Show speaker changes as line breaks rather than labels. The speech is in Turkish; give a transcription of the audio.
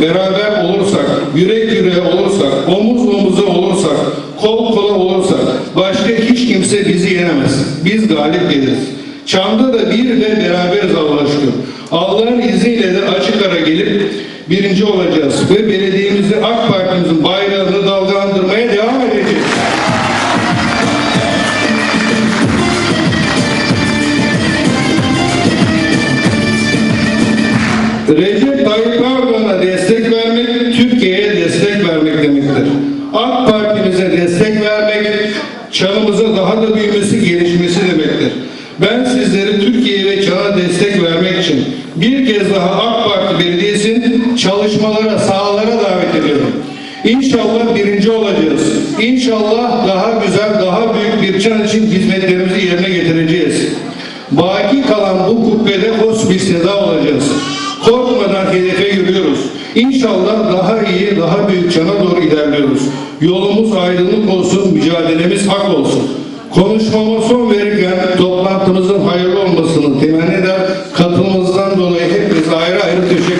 beraber olursak, yürek yüreğe olursak, omuz omuza olursak, kol kola olursak, başka hiç kimse bizi yenemez. Biz galip geliriz. Çam'da da bir ve beraberiz Allah'a şükür. Allah'ın izniyle de açık ara gelip birinci olacağız ve belediyemizi AK Parti'mizin bayrağını dalgalandırmaya devam edeceğiz. Recep Tayyip vermek demektir. AK Parti'mize destek vermek, çanımıza daha da büyümesi, gelişmesi demektir. Ben sizleri Türkiye ve çana destek vermek için bir kez daha AK Parti Belediyesi'nin çalışmalara, sahalara davet ediyorum. İnşallah birinci olacağız. İnşallah daha güzel, daha büyük bir çan için hizmetlerimizi yerine getireceğiz. Baki kalan bu kubbede bir seda olacağız. İnşallah daha iyi, daha büyük çana doğru ilerliyoruz. Yolumuz aydınlık olsun, mücadelemiz hak olsun. Konuşmama son verirken toplantımızın hayırlı olmasını temenni eder. Katılımınızdan dolayı hepinize ayrı ayrı teşekkür